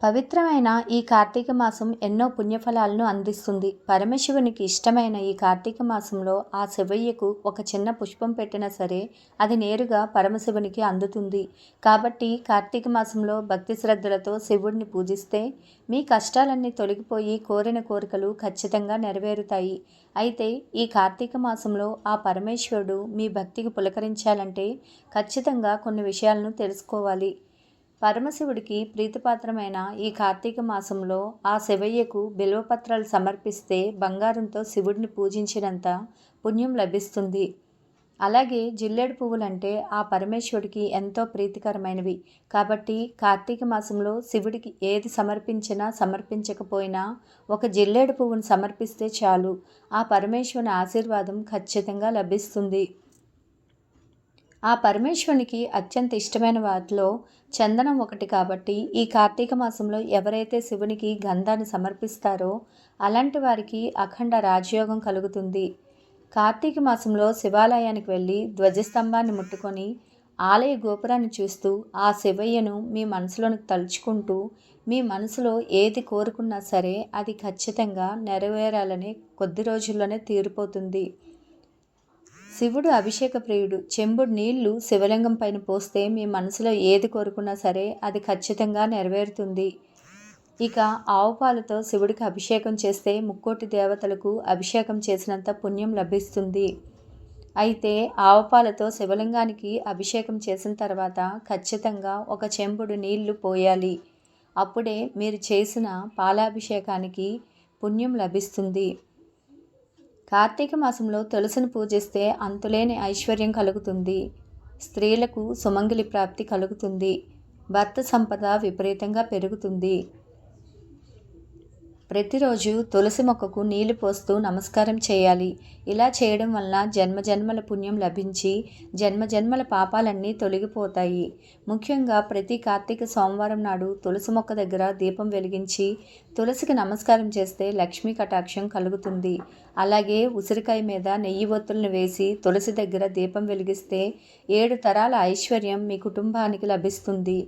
పవిత్రమైన ఈ కార్తీక మాసం ఎన్నో పుణ్యఫలాలను అందిస్తుంది. పరమశివునికి ఇష్టమైన ఈ కార్తీక మాసంలో ఆ శివయ్యకు ఒక చిన్న పుష్పం పెట్టినా సరే అది నేరుగా పరమశివునికి అందుతుంది. కాబట్టి కార్తీక మాసంలో భక్తి శ్రద్ధలతో శివుడిని పూజిస్తే మీ కష్టాలన్నీ తొలగిపోయి కోరిన కోరికలు ఖచ్చితంగా నెరవేరుతాయి. అయితే ఈ కార్తీక మాసంలో ఆ పరమేశ్వరుడు మీ భక్తికి పులకరించాలంటే ఖచ్చితంగా కొన్ని విషయాలను తెలుసుకోవాలి. పరమశివుడికి ప్రీతిపాత్రమైన ఈ కార్తీక మాసంలో ఆ శివయ్యకు బిల్వపత్రాలు సమర్పిస్తే బంగారంతో శివుడిని పూజించినంత పుణ్యం లభిస్తుంది. అలాగే జిల్లేడు పువ్వులంటే ఆ పరమేశ్వరుడికి ఎంతో ప్రీతికరమైనవి. కాబట్టి కార్తీక మాసంలో శివుడికి ఏది సమర్పించినా సమర్పించకపోయినా ఒక జిల్లేడు పువ్వును సమర్పిస్తే చాలు. ఆ పరమేశ్వరుని ఆశీర్వాదం ఖచ్చితంగా లభిస్తుంది. ఆ పరమేశ్వరునికి అత్యంత ఇష్టమైన వాటిలో చందనం ఒకటి కాబట్టి ఈ కార్తీక మాసంలో ఎవరైతే శివునికి గంధాన్ని సమర్పిస్తారో అలాంటి వారికి అఖండ రాజయోగం కలుగుతుంది. కార్తీక మాసంలో శివాలయానికి వెళ్ళి ధ్వజస్తంభాన్ని ముట్టుకొని ఆలయ గోపురాన్ని చూస్తూ ఆ శివయ్యను మీ మనసులోనికి తలుచుకుంటూ మీ మనసులో ఏది కోరుకున్నా సరే అది ఖచ్చితంగా నెరవేరాలని కొద్ది రోజుల్లోనే తీరిపోతుంది. శివుడు అభిషేక ప్రియుడు. చెంబుడు నీళ్ళు శివలింగం పైన పోస్తే మీ మనసులో ఏది కోరుకున్నా సరే అది ఖచ్చితంగా నెరవేరుతుంది. ఇక ఆవు పాలతో శివుడికి అభిషేకం చేస్తే ముక్కోటి దేవతలకు అభిషేకం చేసినంత పుణ్యం లభిస్తుంది. అయితే ఆవుపాలతో శివలింగానికి అభిషేకం చేసిన తర్వాత ఖచ్చితంగా ఒక చెంబుడు నీళ్ళు పోయాలి. అప్పుడే మీరు చేసిన పాలాభిషేకానికి పుణ్యం లభిస్తుంది. కార్తీక మాసంలో తులసిని పూజిస్తే అంతులేని ఐశ్వర్యం కలుగుతుంది. స్త్రీలకు సుమంగిలి ప్రాప్తి కలుగుతుంది. భర్త సంపద విపరీతంగా పెరుగుతుంది. ప్రతిరోజు తులసి మొక్కకు నీళ్ళు పోస్తూ నమస్కారం చేయాలి. ఇలా చేయడం వలన జన్మజన్మల పుణ్యం లభించి జన్మజన్మల పాపాలన్నీ తొలగిపోతాయి. ముఖ్యంగా ప్రతి కార్తీక సోమవారం నాడు తులసి మొక్క దగ్గర దీపం వెలిగించి తులసికి నమస్కారం చేస్తే లక్ష్మీ కటాక్షం కలుగుతుంది. అలాగే ఉసిరికాయ మీద నెయ్యి ఒత్తులను వేసి తులసి దగ్గర దీపం వెలిగిస్తే ఏడు తరాల ఐశ్వర్యం మీ కుటుంబానికి లభిస్తుంది.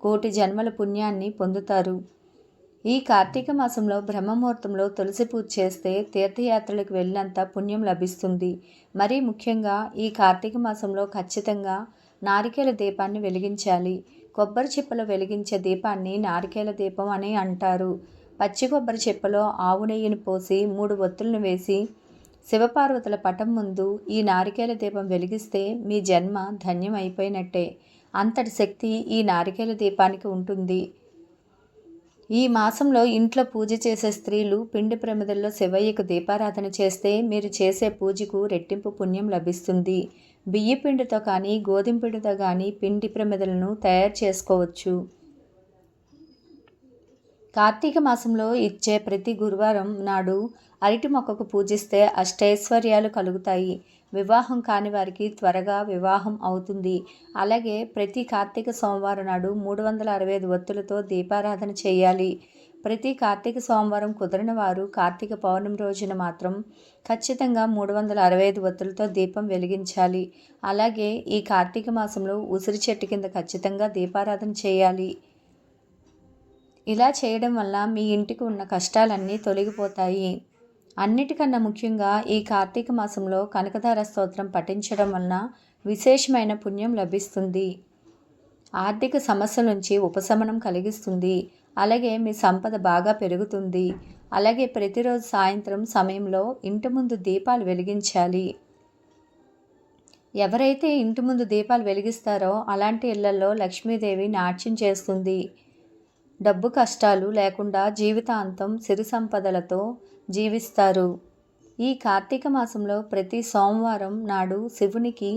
కోటి జన్మల పుణ్యాన్ని పొందుతారు. ఈ కార్తీక మాసంలో బ్రహ్మముహూర్తంలో తులసి పూజ చేస్తే తీర్థయాత్రలకు వెళ్ళినంత పుణ్యం లభిస్తుంది. మరీ ముఖ్యంగా ఈ కార్తీక మాసంలో ఖచ్చితంగా నారికేల దీపాన్ని వెలిగించాలి. కొబ్బరి చిప్పలో వెలిగించే దీపాన్ని నారికేల దీపం అని అంటారు. పచ్చి కొబ్బరి చిప్పలో ఆవు నెయ్యిని పోసి మూడు ఒత్తులను వేసి శివపార్వతుల పటం ముందు ఈ నారికేల దీపం వెలిగిస్తే మీ జన్మ ధన్యం అయిపోయినట్టే అంతటి శక్తి ఈ నారికేల దీపానికి ఉంటుంది. ఈ మాసంలో ఇంట్లో పూజ చేసే స్త్రీలు పిండి ప్రమిదల్లో శివయ్యకు దీపారాధన చేస్తే మీరు చేసే పూజకు రెట్టింపు పుణ్యం లభిస్తుంది. బియ్య పిండితో కానీ గోధుమ పిండితో కానీ పిండి ప్రమిదలను తయారు చేసుకోవచ్చు. కార్తీక మాసంలో ఇచ్చే ప్రతి గురువారం నాడు అరటి మొక్కకు పూజిస్తే అష్టైశ్వర్యాలు కలుగుతాయి. వివాహం కాని వారికి త్వరగా వివాహం అవుతుంది. అలాగే ప్రతి కార్తీక సోమవారం నాడు మూడు వందల అరవై ఐదు ఒత్తులతో దీపారాధన చేయాలి. ప్రతి కార్తీక సోమవారం కుదిరిన వారు కార్తీక పౌర్ణమి రోజున మాత్రం ఖచ్చితంగా మూడు వందల అరవై ఐదు ఒత్తులతో దీపం వెలిగించాలి. అలాగే ఈ కార్తీక మాసంలో ఉసిరి చెట్టు కింద ఖచ్చితంగా దీపారాధన చేయాలి. ఇలా చేయడం వల్ల మీ ఇంటికి ఉన్న కష్టాలన్నీ తొలగిపోతాయి. అన్నిటికన్నా ముఖ్యంగా ఈ కార్తీక మాసంలో కనకధార స్తోత్రం పఠించడం వలన విశేషమైన పుణ్యం లభిస్తుంది. ఆర్థిక సమస్యల నుంచి ఉపశమనం కలిగిస్తుంది. అలాగే మీ సంపద బాగా పెరుగుతుంది. అలాగే ప్రతిరోజు సాయంత్రం సమయంలో ఇంటి ముందు దీపాలు వెలిగించాలి. ఎవరైతే ఇంటి ముందు దీపాలు వెలిగిస్తారో అలాంటి ఇళ్ళలో లక్ష్మీదేవి నాట్యం చేస్తుంది. డబ్బు కష్టాలు లేకుండా జీవితాంతం సిరి సంపదలతో జీవిస్తారు. ఈ కార్తీక మాసంలో ప్రతి సోమవారం నాడు శివునికి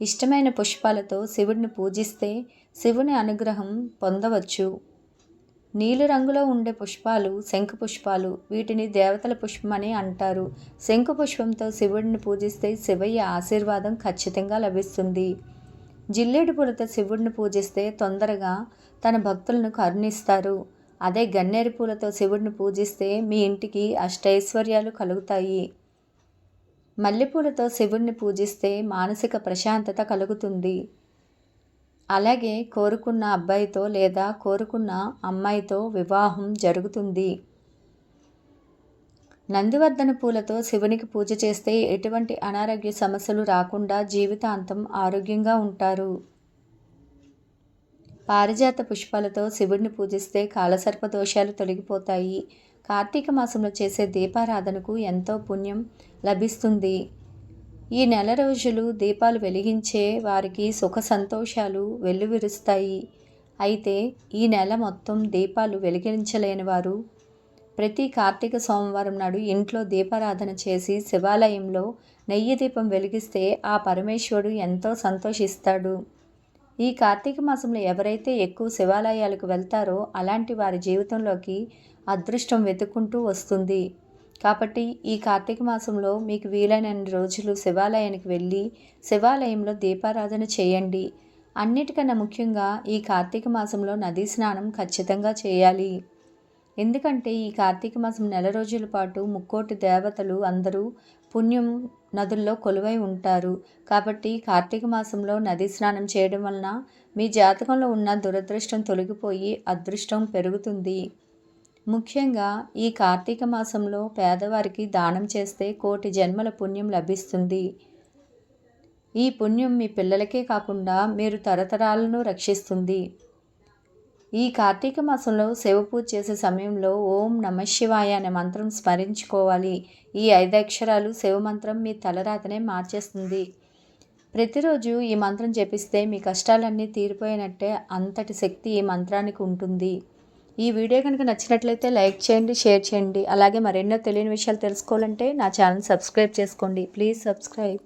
ఇష్టమైన పుష్పాలతో శివుడిని పూజిస్తే శివుని అనుగ్రహం పొందవచ్చు. నీలి రంగులో ఉండే పుష్పాలు శంఖ పుష్పాలు వీటిని దేవతల పుష్పం అని అంటారు. శంఖ పుష్పంతో శివుడిని పూజిస్తే శివయ్య ఆశీర్వాదం ఖచ్చితంగా లభిస్తుంది. జిల్లేడు పూలతో శివుడిని పూజిస్తే తొందరగా తన భక్తులను కరుణిస్తారు. అదే గన్నేరు పూలతో శివుడిని పూజిస్తే మీ ఇంటికి అష్టైశ్వర్యాలు కలుగుతాయి. మల్లెపూలతో శివుడిని పూజిస్తే మానసిక ప్రశాంతత కలుగుతుంది. అలాగే కోరుకున్న అబ్బాయితో లేదా కోరుకున్న అమ్మాయితో వివాహం జరుగుతుంది. నందివర్ధన పూలతో శివునికి పూజ చేస్తే ఎటువంటి అనారోగ్య సమస్యలు రాకుండా జీవితాంతం ఆరోగ్యంగా ఉంటారు. పారిజాత పుష్పాలతో శివుడిని పూజిస్తే కాలసర్ప దోషాలు తొలగిపోతాయి. కార్తీక మాసంలో చేసే దీపారాధనకు ఎంతో పుణ్యం లభిస్తుంది. ఈ నెల రోజులు దీపాలు వెలిగించే వారికి సుఖ సంతోషాలు వెల్లువిరుస్తాయి. అయితే ఈ నెల మొత్తం దీపాలు వెలిగించలేని వారు ప్రతి కార్తీక సోమవారం నాడు ఇంట్లో దీపారాధన చేసి శివాలయంలో నెయ్యి దీపం వెలిగిస్తే ఆ పరమేశ్వరుడు ఎంతో సంతోషిస్తాడు. ఈ కార్తీక మాసంలో ఎవరైతే ఎక్కువ శివాలయాలకు వెళ్తారో అలాంటి వారి జీవితంలోకి అదృష్టం వెతుక్కుంటూ వస్తుంది. కాబట్టి ఈ కార్తీక మాసంలో మీకు వీలైనన్ని రోజులు శివాలయానికి వెళ్ళి శివాలయంలో దీపారాధన చేయండి. అన్నిటికన్నా ముఖ్యంగా ఈ కార్తీక మాసంలో నదీ స్నానం ఖచ్చితంగా చేయాలి. ఎందుకంటే ఈ కార్తీక మాసం నెల రోజుల పాటు ముక్కోటి దేవతలు అందరూ పుణ్యం నదుల్లో కొలువై ఉంటారు. కాబట్టి కార్తీక మాసంలో నదీ స్నానం చేయడం వలన మీ జాతకంలో ఉన్న దురదృష్టం తొలగిపోయి అదృష్టం పెరుగుతుంది. ముఖ్యంగా ఈ కార్తీక మాసంలో పేదవారికి దానం చేస్తే కోటి జన్మల పుణ్యం లభిస్తుంది. ఈ పుణ్యం మీ పిల్లలకే కాకుండా మీరు తరతరాలను రక్షిస్తుంది. ఈ కార్తీక మాసంలో శివ పూజ చేసే సమయంలో ఓం నమ శివాయ అనే మంత్రం స్మరించుకోవాలి. ఈ ఐదు అక్షరాలు శివ మంత్రం మీ తలరాతనే మార్చేస్తుంది. ప్రతిరోజు ఈ మంత్రం జపిస్తే మీ కష్టాలన్నీ తీరిపోయినట్టే అంతటి శక్తి ఈ మంత్రానికి ఉంటుంది. ఈ వీడియో కనుక నచ్చినట్లయితే లైక్ చేయండి షేర్ చేయండి. అలాగే మరెన్నో తెలియని విషయాలు తెలుసుకోవాలంటే నా ఛానల్ సబ్స్క్రైబ్ చేసుకోండి. Please subscribe.